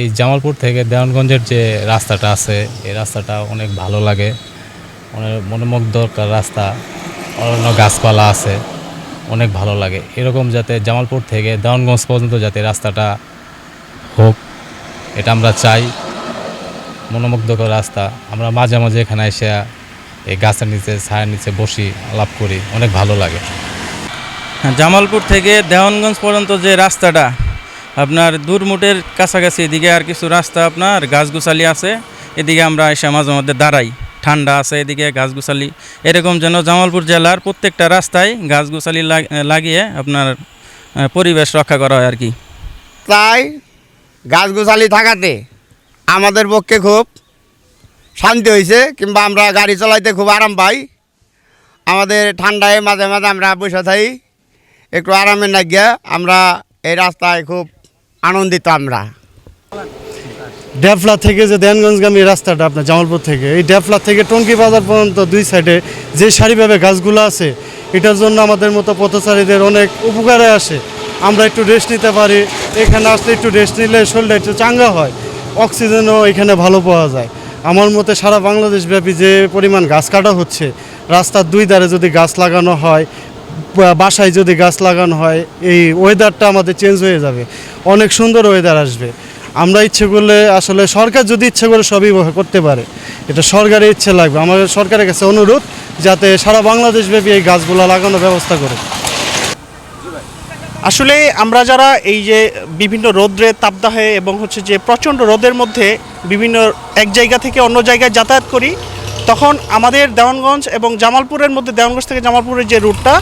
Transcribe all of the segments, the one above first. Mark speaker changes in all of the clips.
Speaker 1: এই জামালপুর থেকে দেওয়ানগঞ্জের যে রাস্তাটা আছে এই রাস্তাটা অনেক ভালো লাগে। অনেক মনোমুগ্ধকর রাস্তা অন্য গাছপালা আছে অনেক ভালো লাগে। এরকম যাতে জামালপুর থেকে দেওয়ানগঞ্জ পর্যন্ত যাতে রাস্তাটা হোক এটা আমরা চাই। মনোমুগ্ধকর রাস্তা। আমরা মাঝে মাঝে এখানে এসে এই গাছের নিচে ছায়ের নিচে বসি আলাপ করি। অনেক ভালো লাগে।
Speaker 2: হ্যাঁ, জামালপুর থেকে দেওয়ানগঞ্জ পর্যন্ত যে রাস্তাটা আপনার দূরমুটের কাছাকাছি এদিকে আর কিছু রাস্তা আপনার, গাছগুছালি আছে। এদিকে আমরা এসে মাঝে মধ্যে দাঁড়াই। ঠান্ডা আছে এদিকে গাছগুছালি। এরকম যেন জামালপুর জেলার প্রত্যেকটা রাস্তায় গাছগুছালি লাগ- লাগিয়ে আপনার পরিবেশ রক্ষা করা হয় আর কি।
Speaker 3: তাই গাছগুছালি থাকাতে আমাদের পক্ষে খুব শান্তি হয়েছে কিংবা আমরা গাড়ি চালাইতে খুব আরাম পাই। আমাদের ঠান্ডায় মাঝে মাঝে আমরা বসে থাকি একটু আরামের না গিয়ে আমরা এই রাস্তায় খুব আনন্দিত আমরা।
Speaker 4: ডেফলা থেকে যে দেনগঞ্জগামী রাস্তাটা আপনার জামালপুর থেকে, এই ডেফলা থেকে টঙ্কি বাজার পর্যন্ত দুই সাইডে যে সারিভাবে গাছগুলো আছে, এটার জন্য আমাদের মতো পথচারীদের অনেক উপকারে আসে। আমরা একটু রেস্ট নিতে পারি, এখানে আসলে একটু রেস্ট নিলে শরীরটা একটু চাঙ্গা হয়, অক্সিজেনও এখানে ভালো পাওয়া যায়। আমার মতে সারা বাংলাদেশ ব্যাপী যে পরিমাণ গাছ কাটা হচ্ছে, রাস্তার দুই ধারে যদি গাছ লাগানো হয় বাসায় যদি গাছ লাগানো হয়, এই ওয়েদারটা আমাদের চেঞ্জ হয়ে যাবে। অনেক সুন্দর ওয়েদার আসবে। আমরা ইচ্ছে করলে আসলে সরকার যদি ইচ্ছে করে সবই করতে পারে, এটা সরকারের ইচ্ছে লাগবে। আমাদের সরকারের কাছে অনুরোধ যাতে সারা বাংলাদেশ ব্যাপী এই গাছগুলো লাগানোর ব্যবস্থা করে।
Speaker 5: আসলে আমরা যারা এই যে বিভিন্ন রোদ্রে তাপদাহে এবং হচ্ছে যে প্রচণ্ড রোদের মধ্যে বিভিন্ন এক জায়গা থেকে অন্য জায়গায় যাতায়াত করি, তখন আমাদের দেওয়ানগঞ্জ এবং জামালপুরের মধ্যে, দেওয়ানগঞ্জ থেকে জামালপুরের যে রুটটা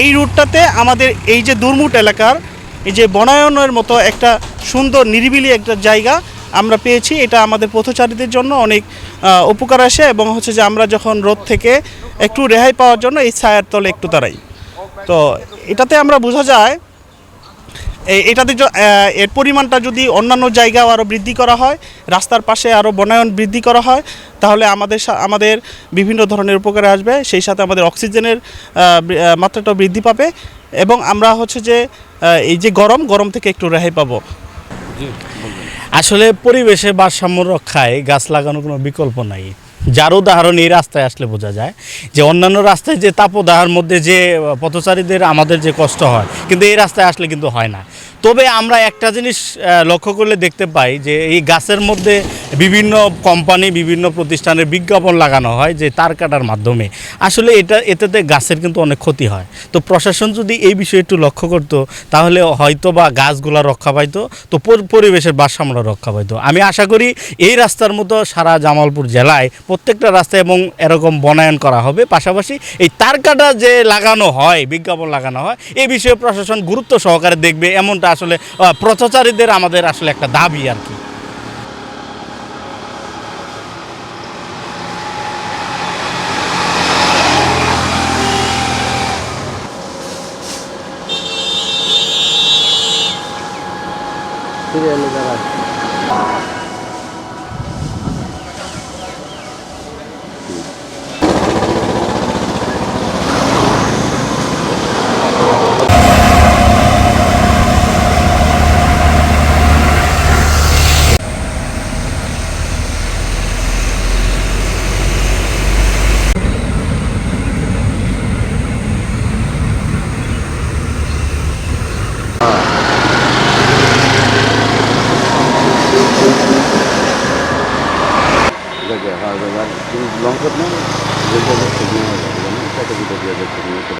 Speaker 5: এই রুটটাতে আমাদের এই যে দুর্মুট এলাকার, এই যে বনায়নের মতো একটা সুন্দর নিরিবিলি একটা জায়গা আমরা পেয়েছি। এটা আমাদের পথচারীদের জন্য অনেক উপকার আসে এবং হচ্ছে যে আমরা যখন রোদ থেকে একটু রেহাই পাওয়ার জন্য এই ছায়ার তলে একটু দাঁড়াই। তো এটাতে আমরা বোঝা যায় এটাতে এর পরিমাণটা যদি অন্যান্য জায়গাও আরও বৃদ্ধি করা হয়, রাস্তার পাশে আরও বনায়ন বৃদ্ধি করা হয়, তাহলে আমাদের আমাদের বিভিন্ন ধরনের উপকারে আসবে, সেই সাথে আমাদের অক্সিজেনের মাত্রাটাও বৃদ্ধি পাবে এবং আমরা হচ্ছে যে এই যে গরম গরম থেকে একটু রেহাই পাবো।
Speaker 6: আসলে পরিবেশে ভারসাম্য রক্ষায় গাছ লাগানোর কোনো বিকল্প নাই। যার উদাহরণ এই রাস্তায় আসলে বোঝা যায় যে অন্যান্য রাস্তায় যে তাপদাহার মধ্যে যে পথচারীদের আমাদের যে কষ্ট হয়, কিন্তু এই রাস্তায় আসলে কিন্তু হয় না। তবে আমরা একটা জিনিস লক্ষ্য করলে দেখতে পাই যে এই গাছের মধ্যে বিভিন্ন কোম্পানি, বিভিন্ন প্রতিষ্ঠানের বিজ্ঞাপন লাগানো হয় যে তার কাটার মাধ্যমে। আসলে এটা, এটাতে গাছের কিন্তু অনেক ক্ষতি হয়। তো প্রশাসন যদি এই বিষয়ে একটু লক্ষ্য করতো, তাহলে হয়তো বা গাছগুলা রক্ষা পাইতো, তো পর- পরিবেশের ভারসাম্য রক্ষা পাইতো। আমি আশা করি এই রাস্তার মতো সারা জামালপুর জেলায় প্রত্যেকটা রাস্তা এবং এরকম বনায়ন করা হবে। পাশাপাশি এই তারকাটা যে লাগানো হয় বিজ্ঞাপন লাগানো হয় এই বিষয়ে প্রশাসন গুরুত্ব সহকারে দেখবে। এমনটা আসলে আহ, পথচারীদের আমাদের আসলে একটা দাবি আর কি।
Speaker 7: लगे हाँ लॉन्ग कट ना देखो सकते हैं